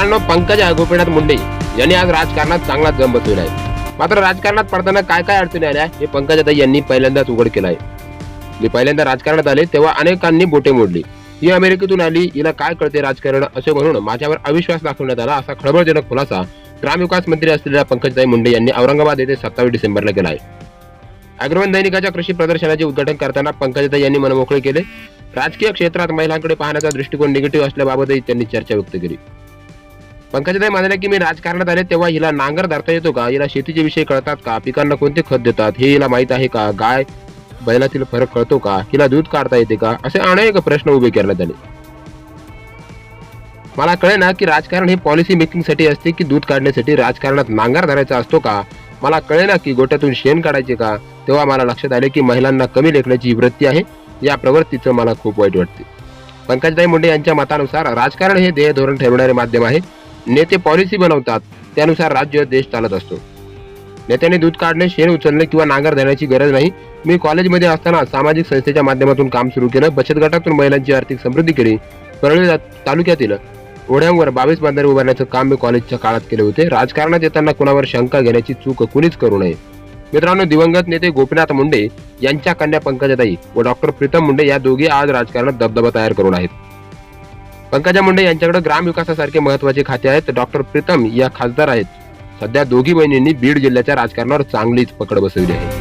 मित्रांनो पंकज गोपीनाथ मुंडे यांनी आज राजकारणात चांगला जम बसवला आहे. मात्र राजकारणात पडताना काय काय अडचणी आल्या हे पंकजाताई यांनी पहिल्यांदाच उघड केलं आहे. पहिल्यांदा राजकारणात आले तेव्हा अनेकांनी बोटे मोडली. ही अमेरिकेतून आली हिला काय कळते राजकारण असे म्हणून माझ्यावर अविश्वास दाखवण्यात आला असा खळबळजनक खुलासा ग्रामविकास मंत्री असलेल्या पंकजताई मुंडे यांनी औरंगाबाद येथे सत्तावीस डिसेंबरला केला आहे. अग्रवन दैनिकाच्या कृषी प्रदर्शनाचे उद्घाटन करताना पंकजताई यांनी मनमोकळे केले. राजकीय क्षेत्रात महिलांकडे पाहण्याचा दृष्टिकोन निगेटिव्ह असल्याबाबतही त्यांनी चर्चा व्यक्त केली. पंकजाताई म्हणाले की मी राजकारणात आले तेव्हा हिला नांगर धरता येतो का? हिला शेतीचे विषय कळतात का? पिकांना कोणते खत देतात? हे हिला माहीत आहे का? गाय बैलातील फरक कळतो का? हिला दूध काढता येते का? असे अनेक प्रश्न उभे करण्यात आले मला कळे ना की राजकारण हे पॉलिसी मेकिंगसाठी असते की दूध काढण्यासाठी राजकारणात नांगर धरायचा असतो का? मला कळे ना की गोट्यातून शेण काढायचे का? तेव्हा मला लक्षात आले की महिलांना कमी लेखण्याची वृत्ती आहे. या प्रवृत्तीचं मला खूप वाईट वाटते. पंकजताई मुंडे यांच्या मतानुसार राजकारण हे ध्येय धोरण ठरवणारे माध्यम आहे. नेते पॉलिसी बनवतात त्यानुसार राज्य देश चालत असतो. नेत्याने दूध काढणे शेण उचलणे किंवा नांगर धरण्याची गरज नाही. मी कॉलेजमध्ये असताना सामाजिक संस्थेच्या माध्यमातून काम सुरू केलं. बचत गटातून महिलांची आर्थिक समृद्धी केली. परळी तालुक्यातील ओढ्यांवर बावीस बांधारे उभारण्याचं काम मी कॉलेजच्या काळात केले होते. राजकारणात येताना कुणावर शंका घेण्याची चूक कुणीच करू नये. मित्रांनो दिवंगत नेते गोपीनाथ मुंडे यांच्या कन्या पंकजाताई व डॉक्टर प्रीतम मुंडे या दोघी आज राजकारणात दबदबा तयार करून आहेत. पंकजा मुंडे यांच्याकडे ग्राम विकासासारखे महत्त्वाचे खाते आहेत. डॉक्टर प्रीतम या खासदार आहेत. सध्या दोघी बहिणींनी बीड जिल्ह्याच्या राजकारणावर चांगलीच पकड बसवली आहे.